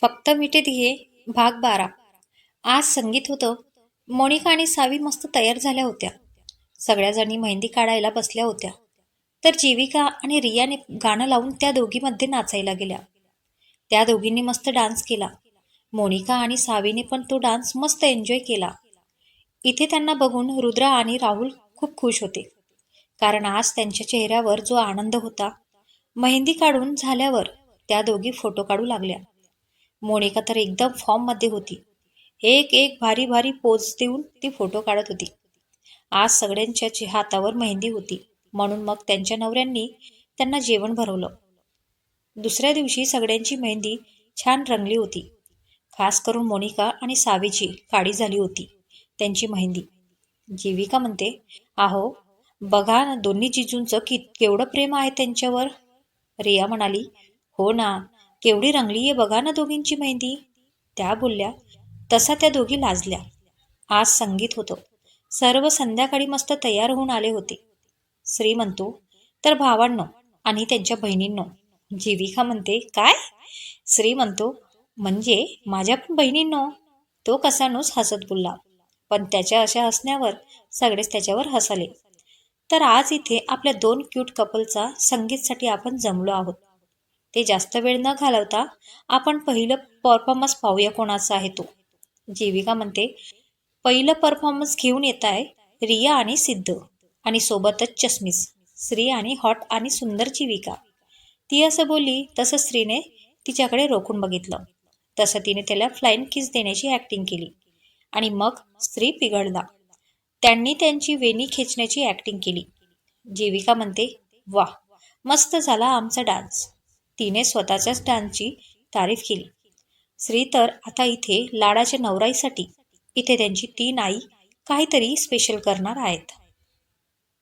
फक्त मिठीत घे भाग बारा. आज संगीत होतं. मोनिका आणि सावी मस्त तयार झाल्या होत्या. सगळ्या जणी मेहंदी काढायला बसल्या होत्या. तर जीविका आणि रियाने गाणं लावून त्या दोघीमध्ये नाचायला गेल्या. त्या दोघींनी मस्त डान्स केला. मोनिका आणि सावीने पण तो डान्स मस्त एन्जॉय केला. इथे त्यांना बघून रुद्रा आणि राहुल खूप खुश होते. कारण आज त्यांच्या चेहऱ्यावर जो आनंद होता मेहंदी काढून झाल्यावर त्या दोघी फोटो काढू लागल्या. मोनिका तर एकदम फॉर्ममध्ये होती. एक एक भारी भारी पोज देऊन ती फोटो काढत होती. आज सगळ्यांच्या हातावर मेहंदी होती. म्हणून मग त्यांच्या नवऱ्यांनी त्यांना जेवण भरवलं. दुसऱ्या दिवशी सगळ्यांची मेहंदी छान रंगली होती. खास करून मोनिका आणि सावीची काळी झाली होती त्यांची मेहंदी. जीविका म्हणते आहो बघा ना दोन्ही जिजूंचं कित केवढं प्रेम आहे त्यांच्यावर. रिया म्हणाली हो ना केवढी रंगली आहे बघा ना दोघींची मेहंदी. त्या बोलल्या तसा त्या दोघी लाजल्या. आज संगीत होतं. सर्व संध्याकाळी मस्त तयार होऊन आले होते. श्री म्हणतो तर भावांनो आणि त्यांच्या बहिणींनो जीविका म्हणते काय? श्री म्हणतो म्हणजे माझ्या पण बहिणींनो. तो कसानूच हसत बोलला. पण त्याच्या अशा हसण्यावर सगळेच त्याच्यावर हसले. तर आज इथे आपल्या दोन क्यूट कपलचा संगीतसाठी आपण जमलो आहोत. ते जास्त वेळ न घालवता आपण पहिलं परफॉर्मन्स पाहूया कोणाचा आहे तो. जीविका म्हणते पहिलं परफॉर्मन्स घेऊन येत आहे रिया आणि सिद्ध आणि सोबतच चष्मीस श्री आणि हॉट आणि सुंदर जीविका. ती असं बोलली तसं स्त्रीने तिच्याकडे रोखून बघितलं. तसं तिने त्याला फ्लाईन किस देण्याची ॲक्टिंग केली. आणि मग स्त्री पिघळला. त्यांनी त्यांची वेणी खेचण्याची ॲक्टिंग केली. जीविका म्हणते वा मस्त झाला आमचा डान्स तिने स्वतःच्याच डान्सची तारीफ केली. श्री तर आता इथे लाडाच्या नवराईसाठी इथे त्यांची तीन आई काहीतरी स्पेशल करणार आहेत.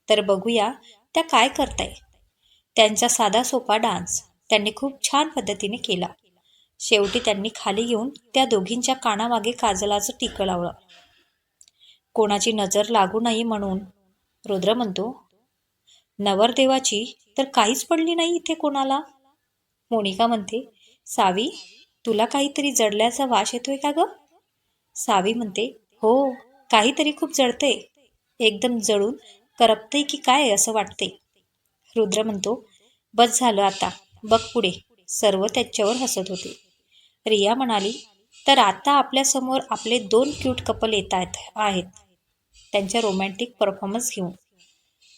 तर बघूया त्या काय करताय. त्यांचा साधा सोपा डान्स त्यांनी खूप छान पद्धतीने केला. शेवटी त्यांनी खाली येऊन त्या दोघींच्या कानामागे काजलाचं टिकं लावलं. कोणाची नजर लागू नये म्हणून रुद्र म्हणतो नवरदेवाची तर काहीच पडली नाही इथे कोणाला. मोनिका म्हणते सावी तुला काहीतरी जडल्याचा वास येतोय का ग? सावी म्हणते हो काहीतरी खूप जडते एकदम जळून करपते की काय असं वाटते रुद्र म्हणतो बस झालं आता बघ पुढे. सर्व त्याच्यावर हसत होते. रिया म्हणाली तर आता आपल्यासमोर आपले दोन क्यूट कपल येत आहेत आहेत. त्यांच्या रोमॅन्टिक परफॉर्मन्स घेऊन.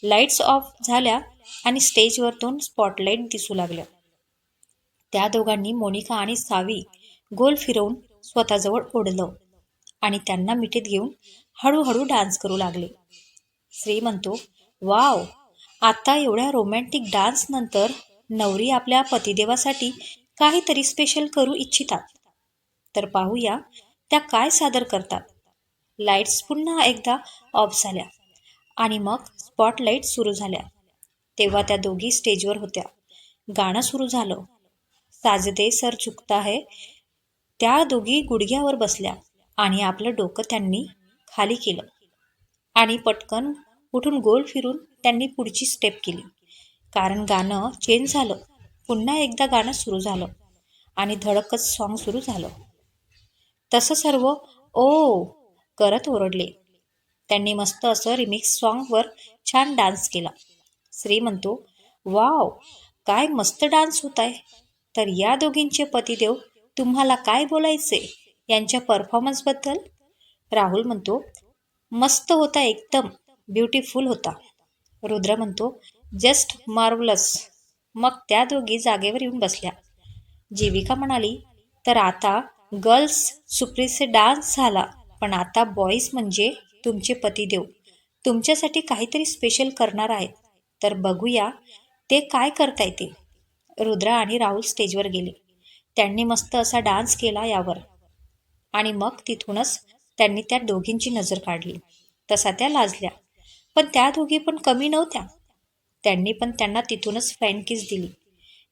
लाईट्स ऑफ झाल्या आणि स्टेजवर दोन स्पॉटलाईट दिसू लागल्या. त्या दोघांनी मोनिका आणि सावी गोल फिरवून स्वतःजवळ ओढलं आणि त्यांना मिठीत घेऊन हळूहळू डान्स करू लागले. श्री म्हणतो वाव आता एवढ्या रोमॅन्टिक डान्सनंतर नवरी आपल्या पतिदेवासाठी काहीतरी स्पेशल करू इच्छितात. तर पाहूया त्या काय सादर करतात. लाईट्स पुन्हा एकदा ऑफ झाल्या आणि मग स्पॉटलाईट सुरू झाल्या. तेव्हा त्या दोघी स्टेजवर होत्या. गाणं सुरू झालं. साजदे सर चुकता है. त्या दोघी गुडघ्यावर बसल्या आणि आपलं डोकं त्यांनी खाली केलं. आणि पटकन उठून गोल फिरून त्यांनी पुढची स्टेप केली. कारण गाणं चेंज झालं. पुन्हा एकदा गाणं सुरू झालं. आणि धडकच सॉन्ग सुरू झालं. तसं सर्व ओ करत ओरडले. त्यांनी मस्त असं रिमिक्स सॉन्गवर छान डान्स केला. श्री म्हणतो वाव काय मस्त डान्स होत आहे तर या दोघींचे पतिदेव तुम्हाला काय बोलायचे? यांच्या परफॉर्मन्सबद्दल राहुल म्हणतो मस्त होता एकदम ब्युटिफुल होता. रुद्र म्हणतो जस्ट मार्वलस मग त्या दोघी जागेवर येऊन बसल्या. जीविका म्हणाली तर आता गर्ल्स सुप्रीचे डान्स झाला पण आता बॉईज म्हणजे तुमचे पतिदेव. तुमच्यासाठी काहीतरी स्पेशल करणार आहेत तर बघूया ते काय करताय ते. रुद्रा आणि राहुल स्टेजवर गेले. त्यांनी मस्त असा डान्स केला यावर. आणि मग तिथूनच त्यांनी त्या दोघींची नजर काढली. तसा त्या लाजल्या. पण त्या दोघी पण कमी नव्हत्या. त्यांनी पण त्यांना तिथूनच फॅन किस दिली.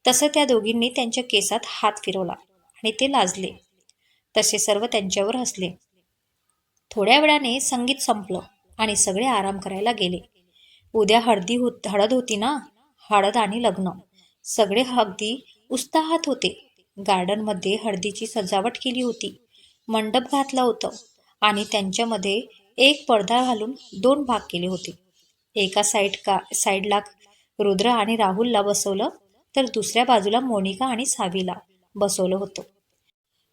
तसं त्या दोघींनी त्यांच्या केसात हात फिरवला आणि ते लाजले. तसे सर्व त्यांच्यावर हसले. थोड्या वेळाने संगीत संपलं आणि सगळे आराम करायला गेले. उद्या हळदी होत हळद होती ना? हळद आणि लग्न. सगळे अगदी उत्साहात होते. गार्डनमध्ये हळदीची सजावट केली होती. मंडप घातलं होतं आणि त्यांच्यामध्ये एक पडदा घालून दोन भाग केले होते. एका साईड का साईडला रुद्र आणि राहुलला बसवलं तर दुसऱ्या बाजूला मोनिका आणि सावीला बसवलं होतं.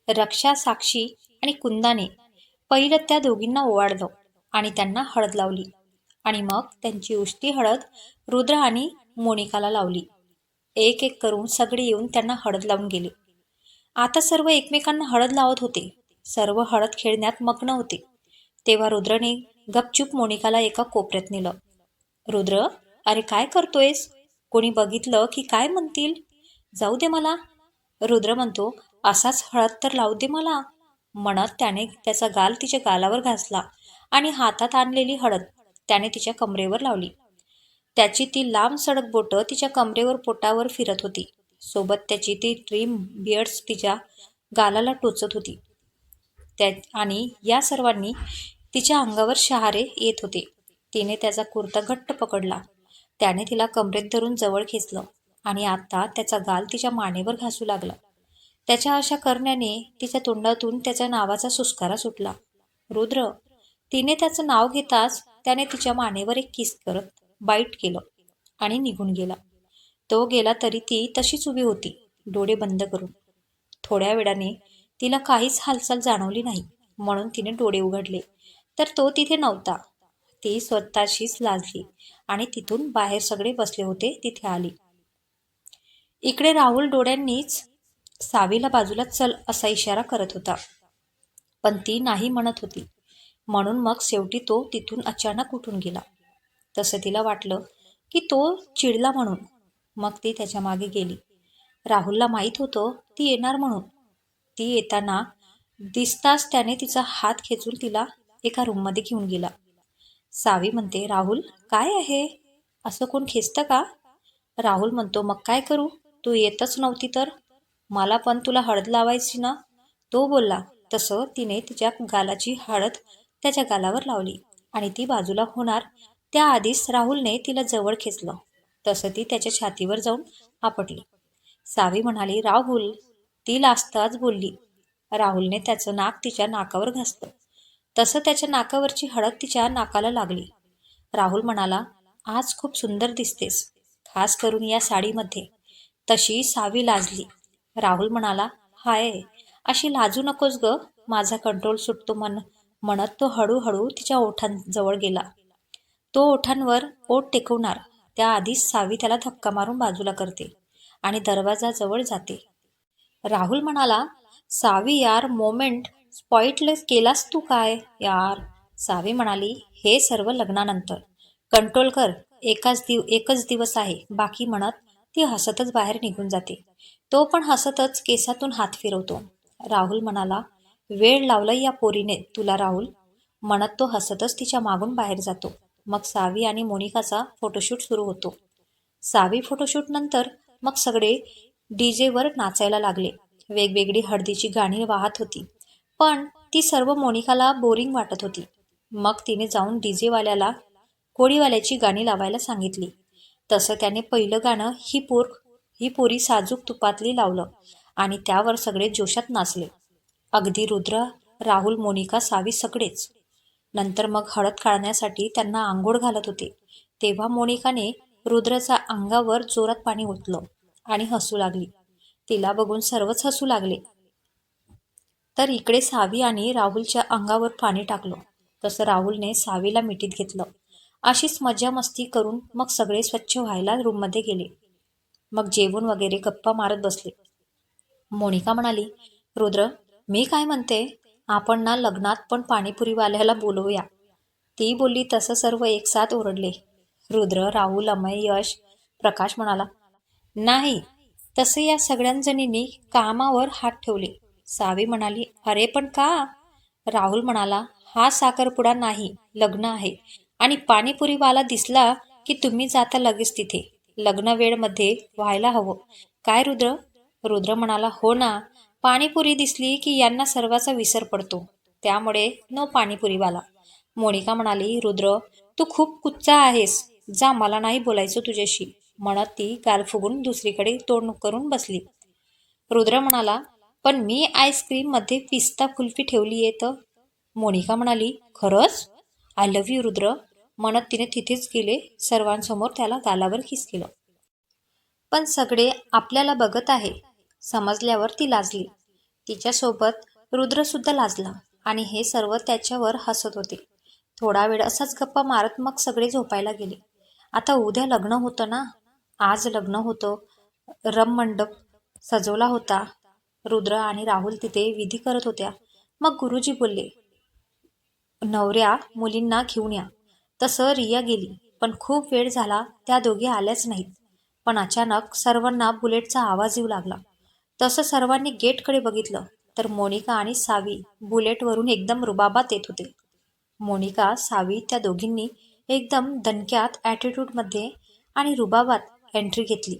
रक्षा साक्षी आणि कुंदाने पहिलं त्या दोघींना ओवाळलं आणि त्यांना हळद लावली आणि मग त्यांची उष्टी हळद रुद्र आणि मोनिकाला लावली. एक एक करून सगळे येऊन त्यांना हळद लावून गेले. आता सर्व एकमेकांना हळद लावत होते. सर्व हळद खेळण्यात मग्न होते. तेव्हा रुद्रने गपचूप मोनिकाला एका कोपऱ्यात नेलं. रुद्र अरे काय करतोयस? कोणी बघितलं की काय म्हणतील? जाऊ दे मला. रुद्र म्हणतो असाच हळद तर लावू दे मला. म्हणत त्याने त्याचा गाल तिच्या गालावर घासला आणि हातात आणलेली हळद त्याने तिच्या कमरेवर लावली. त्याची ती लांब सडक बोटं तिच्या कमरेवर पोटावर फिरत होती. सोबत त्याची ती ट्रीम बियर्ड्स तिच्या गालाला टोचत होती. त्या आणि या सर्वांनी तिच्या अंगावर शहारे येत होते. तिने त्याचा कुर्ता घट्ट पकडला. त्याने तिला कमरेत धरून जवळ खेचलं आणि आता त्याचा गाल तिच्या मानेवर घासू लागला. त्याच्या अशा करण्याने तिच्या तोंडातून त्याच्या नावाचा सुस्कारा सुटला. रुद्र तिने त्याचं नाव घेताच त्याने तिच्या मानेवर एक किस करत बाईट केलं आणि निघून गेला. तो गेला तरी ती तशीच उभी होती डोळे बंद करून. थोड्या वेळाने तिला काहीच हालचाल जाणवली नाही म्हणून तिने डोळे उघडले. तर तो तिथे नव्हता. ती स्वतःशीच लाजली आणि तिथून बाहेर सगळे बसले होते तिथे आली. इकडे राहुल डोळ्यांनीच सावीला बाजूला चल असा इशारा करत होता. पण ती नाही म्हणत होती. म्हणून मग शेवटी तो तिथून अचानक उठून गेला. तसं तिला वाटलं की तो चिडला म्हणून. मग ती त्याच्यामागे गेली. राहुलला माहीत होतं ती येणार म्हणून. ती येताना दिसताच त्याने तिचा हात खेचून तिला एका रूममध्ये घेऊन गेला. सावी म्हणते राहुल काय आहे? असं कोण खेचतं का? राहुल म्हणतो मग काय करू? तू येतच नव्हती तर? मला पण तुला हळद लावायची ना? तो बोलला तसं तिने तिच्या गालाची हळद त्याच्या गालावर लावली आणि ती बाजूला होणार त्याआधीच राहुलने तिला जवळ खेचलं. तसं ती त्याच्या छातीवर जाऊन आपटली. सावी म्हणाली राहुल ती लाजताच बोलली. राहुलने त्याचं नाक तिच्या नाकावर घासलं. तसं त्याच्या नाकावरची हळद तिच्या नाकाला लागली. राहुल म्हणाला आज खूप सुंदर दिसतेस. खास करून या साडीमध्ये. तशी सावी लाजली. राहुल म्हणाला हाय अशी लाजू नकोस ग. माझा कंट्रोल सुटतो म्हण म्हणत तो हळूहळू तिच्या ओठांजवळ गेला. तो ओठांवर ओठ टेकवणार त्याआधीच सावी त्याला धक्का मारून बाजूला करते आणि दरवाजाजवळ जाते. राहुल म्हणाला सावी यार मोमेंट स्पॉइटलेस केलास तू काय यार? सावी म्हणाली हे सर्व लग्नानंतर. कंट्रोल कर एकाच दिव एकच दिवस आहे बाकी म्हणत ती हसतच बाहेर निघून जाते. तो पण हसतच केसातून हात फिरवतो. राहुल म्हणाला वेळ लावला या पोरीने तुला राहुल. म्हणत तो हसतच तिच्या मागून बाहेर जातो. मग सावी आणि मोनिकाचा फोटोशूट सुरू होतो. सावी फोटोशूट नंतर मग सगळे डी जेवर नाचायला लागले. वेगवेगळी हळदीची गाणी वाहत होती. पण ती सर्व मोनिकाला बोरिंग वाटत होती. मग तिने जाऊन डी जेवाल्याला कोळीवाल्याची गाणी लावायला सांगितली. तसं त्याने पहिलं गाणं ही पोर ही पोरी साजूक तुपातली लावलं आणि त्यावर सगळे जोशात नाचले. अगदी रुद्र राहुल मोनिका सावी सगळेच. नंतर मग हळद काढण्यासाठी त्यांना आंघोळ घालत होते. तेव्हा मोनिकाने रुद्रचा अंगावर जोरात पाणी ओतलं आणि हसू लागली. तिला बघून सर्वच हसू लागले. तर इकडे सावी आणि राहुलच्या अंगावर पाणी टाकलं. तसं राहुलने सावीला मिठीत घेतलं. अशीच मजा मस्ती करून मग सगळे स्वच्छ व्हायला रूममध्ये गेले. मग जेवण वगैरे गप्पा मारत बसले. मोनिका म्हणाली रुद्र मी काय म्हणते? आपण ना लग्नात पण पाणीपुरीवाल्याला बोलवूया. ती बोलली तसं सर्व एकसाथ ओरडले. रुद्र राहुल अमय यश प्रकाश म्हणाला नाही तसे या सगळ्यांजणींनी कामावर हात ठेवले. सावी म्हणाली अरे पण का? राहुल म्हणाला हा साखरपुडा नाही लग्न आहे. आणि पाणीपुरीवाला दिसला की तुम्ही जाता लगेच तिथे. लग्न वेळमध्ये व्हायला हवं. काय रुद्र? रुद्र म्हणाला हो ना पाणीपुरी दिसली की यांना सर्वाचा विसर पडतो. त्यामुळे नो पाणीपुरीवाला. मोनिका म्हणाली रुद्र तू खूप कुच्चा आहेस. जा मला नाही बोलायचं तुझ्याशी. म्हणत ती गाल फुगून दुसरीकडे तोंड करून बसली. रुद्र म्हणाला पण मी आईस्क्रीममध्ये पिस्ता कुल्फी ठेवली आहे तर? मोनिका म्हणाली खरंच? I love you Rudra. म्हणत तिने तिथेच गेले सर्वांसमोर त्याला गालावर किस केलं. पण सगळे आपल्याला बघत आहे. समजल्यावर ती लाजली. तिच्यासोबत रुद्रसुद्धा लाजला आणि हे सर्व त्याच्यावर हसत होते. थोडा वेळ असाच गप्पा मारत मग सगळे झोपायला गेले. आता उद्या लग्न होतं ना? आज लग्न होतं. रम मंडप सजवला होता. रुद्र आणि राहुल तिथे विधी करत होत्या. मग गुरुजी बोलले नवऱ्या मुलींना घेऊन या. तसं रिया गेली पण खूप वेळ झाला त्या दोघी आल्याच नाहीत. पण अचानक सर्वांना बुलेटचा आवाज येऊ लागला. तसं सर्वांनी गेटकडे बघितलं तर मोनिका आणि सावी बुलेटवरून एकदम रुबाबात येत होते. मोनिका सावी त्या दोघींनी एकदम दणक्यात ॲटिट्यूडमध्ये आणि रुबाबात एंट्री घेतली.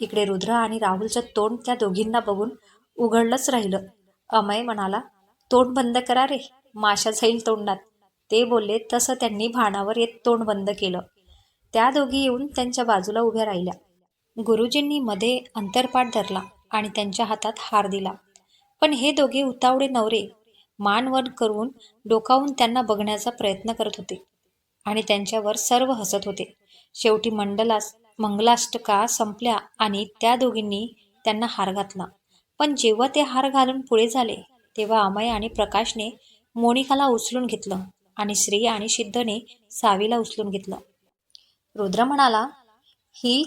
इकडे रुद्र आणि राहुलचं तोंड त्या दोघींना बघून उघडलंच राहिलं. अमय म्हणाला तोंड बंद करा रे माशा जाईल तोंडात. ते बोलले तसं त्यांनी भाणावर येत तोंड बंद केलं. त्या दोघी येऊन त्यांच्या बाजूला उभ्या राहिल्या. गुरुजींनी मध्ये अंतरपाठ धरला. आणि त्यांच्या हातात हार दिला. पण हे दोघे उतावळे नवरे मानवन करून डोकावून त्यांना बघण्याचा प्रयत्न करत होते आणि त्यांच्यावर सर्व हसत होते. शेवटी मंडलास मंगलाष्टका संपल्या आणि त्या दोघींनी त्यांना हार घातला. पण जेव्हा ते हार घालून पुढे झाले तेव्हा अमय आणि प्रकाशने मोनिकाला उचलून घेतलं आणि श्री आणि सिद्धने सावीला उचलून घेतलं. रुद्र म्हणाला ही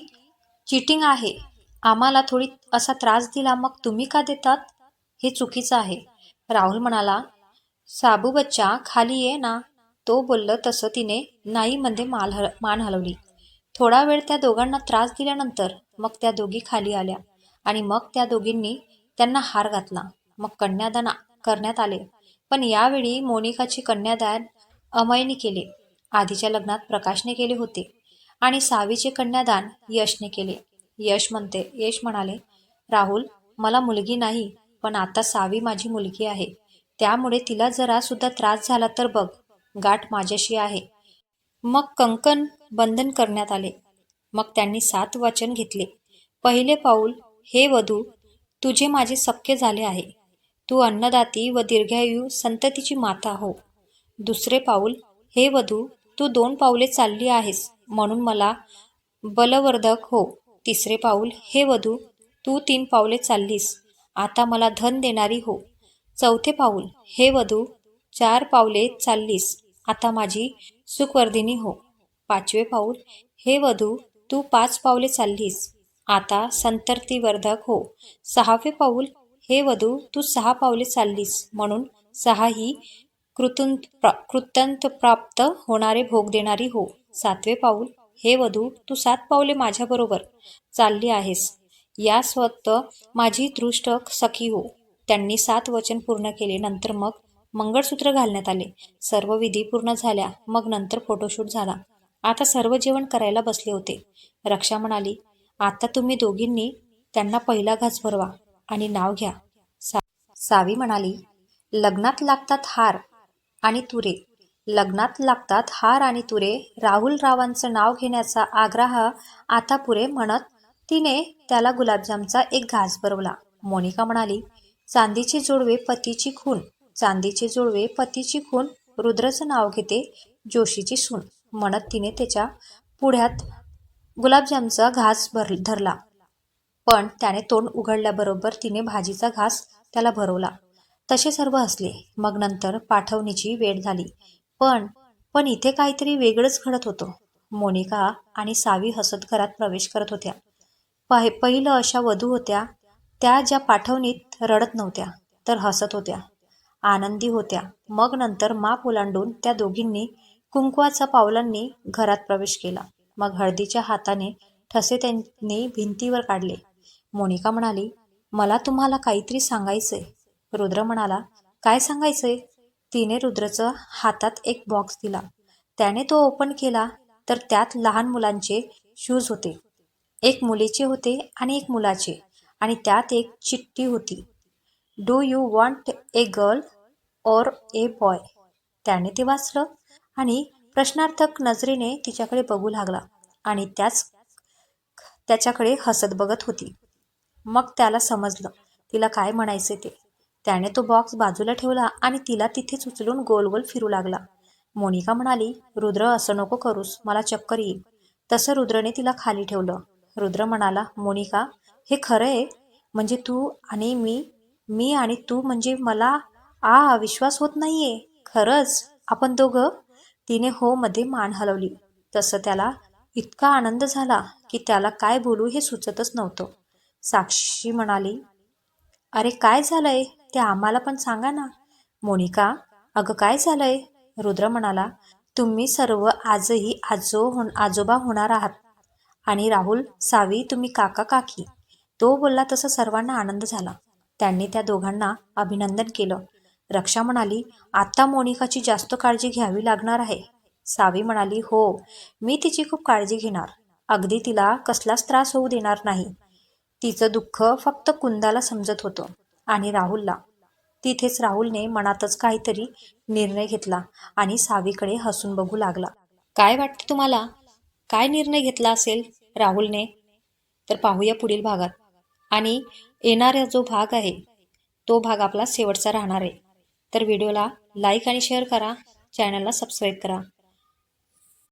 चिटिंग आहे. आम्हाला थोडी असा त्रास दिला मग तुम्ही का देतात? हे चुकीचं आहे. राहुल म्हणाला साबू बच्चा खाली ये ना. तो बोललं तसं तिने नाईमध्ये माल हल मान हलवली. थोडा वेळ त्या दोघांना त्रास दिल्यानंतर मग त्या दोघी खाली आल्या आणि मग त्या दोघींनी त्यांना हार घातला. मग कन्यादान करण्यात आले. पण यावेळी मोनिकाची कन्यादान अमयने केले. आधीच्या लग्नात प्रकाशने केले होते आणि सावीचे कन्यादान यशने केले. यश म्हणते. यश म्हणाले राहुल मला मुलगी नाही पण आता सावी माझी मुलगी आहे. त्यामुळे तिला जरा सुद्धा त्रास झाला तर बघ. गाठ माझ्याशी आहे. मग कंकण बंधन करण्यात आले. मग त्यांनी सात वचन घेतले. पहिले पाऊल हे वधू तुझे माझे सख्य झाले आहे. तू अन्नदाती व दीर्घायू संततीची माता हो. दुसरे पाऊल हे वधू तू दोन पाऊले चालली आहेस म्हणून मला बलवर्धक हो. तिसरे पाऊल हे वधू तू तीन पावले चाललीस आता मला धन देणारी हो. चौथे पाऊल हे वधू चार पावले चाललीस आता माझी सुखवर्धिनी हो. पाचवे पाऊल हे वधू तू पाच पावले चाललीस आता संतर्तीवर्धक हो. सहावे पाऊल हे वधू तू सहा पावले चाललीस म्हणून सहा ही कृतंत प्रा कृतंत प्राप्त होणारे भोग देणारी हो. सातवे पाऊल हे वधू तू सात पावले माझ्याबरोबर चालली आहेस. या स्वतः माझी दृष्ट सखी हो. त्यांनी सात वचन पूर्ण केले. नंतर मग मंगळसूत्र घालण्यात आले. सर्व विधी पूर्ण झाल्या. मग नंतर फोटोशूट झाला. आता सर्व जेवण करायला बसले होते. रक्षा म्हणाली आता तुम्ही दोघींनी त्यांना पहिला घास भरवा आणि नाव घ्या. सा सावी म्हणाली लग्नात लागतात हार आणि तुरे. लग्नात लागतात हार आणि तुरे. राहुल रावांचं नाव घेण्याचा आग्रह आता पुरे म्हणत तिने त्याला गुलाबजामचा एक घास भरवला. मोनिका म्हणाली चांदीचे जोडवे पतीची खून. चांदीचे जोडवे पतीची खून. रुद्रचं नाव घेते जोशीची सून. म्हणत तिने त्याच्या पुढ्यात गुलाबजामचा घास भर धरला. पण त्याने तोंड उघडल्याबरोबर तिने भाजीचा घास त्याला भरवला. तसे सर्व हसले. मग नंतर पाठवणीची वेळ झाली. पण पण इथे काहीतरी वेगळंच घडत होतं. मोनिका आणि सावी हसत घरात प्रवेश करत होत्या. पहि पहिलं अशा वधू होत्या त्या ज्या पाठवणीत रडत नव्हत्या तर हसत होत्या. आनंदी होत्या. मग नंतर माप ओलांडून त्या दोघींनी कुंकवाचा पावलांनी घरात प्रवेश केला. मग हळदीच्या हाताने ठसे त्यांनी भिंतीवर काढले. मोनिका म्हणाली मला तुम्हाला काहीतरी सांगायचंय. रुद्र म्हणाला काय सांगायचंय? तिने रुद्रचं हातात एक बॉक्स दिला. त्याने तो ओपन केला तर त्यात लहान मुलांचे शूज होते. एक मुलीचे होते आणि एक मुलाचे आणि त्यात एक चिठ्ठी होती. Do you want a girl or a boy त्याने ते वाचलं आणि प्रश्नार्थक नजरेने तिच्याकडे बघू लागला आणि त्याच त्याच्याकडे हसत बघत होती. मग त्याला समजलं तिला काय म्हणायचे ते. त्याने तो बॉक्स बाजूला ठेवला आणि तिला तिथेच उचलून गोल गोल फिरू लागला. मोनिका म्हणाली रुद्र असं नको करूस मला चक्कर येईल. तसं रुद्रने तिला खाली ठेवलं. रुद्र म्हणाला मोनिका हे खरं आहे. म्हणजे तू आणि मी मी आणि तू म्हणजे मला आ विश्वास होत नाहीये. खरंच आपण दोघं? तिने हो मध्ये मान हलवली. तसं त्याला इतका आनंद झाला की त्याला काय बोलू हे सुचतच नव्हतं. साक्षी म्हणाली अरे काय झालंय? ते आम्हाला पण सांगा ना. मोनिका अगं काय झालंय? रुद्र म्हणाला तुम्ही सर्व आजही आजो हो आजोबा होणार आहात. आणि राहुल सावी तुम्ही काका काकी. तो बोलला तसं सर्वांना आनंद झाला. त्यांनी त्या दोघांना अभिनंदन केलं. रक्षा म्हणाली आत्ता मोनिकाची जास्त काळजी घ्यावी लागणार आहे. सावी म्हणाली हो मी तिची खूप काळजी घेणार. अगदी तिला कसलाच त्रास होऊ देणार नाही. तिचं दुःख फक्त कुंदाला समजत होतं. आणि राहुलला. तिथेच राहुलने मनातच काहीतरी निर्णय घेतला आणि सावीकडे हसून बघू लागला. काय वाटतं तुम्हाला? काय निर्णय घेतला असेल राहुलने? तर पाहूया पुढील भागात. आणि येणारा जो भाग आहे तो भाग आपला शेवटचा राहणार आहे. तर व्हिडिओला लाईक आणि शेअर करा. चॅनलला सबस्क्राईब करा.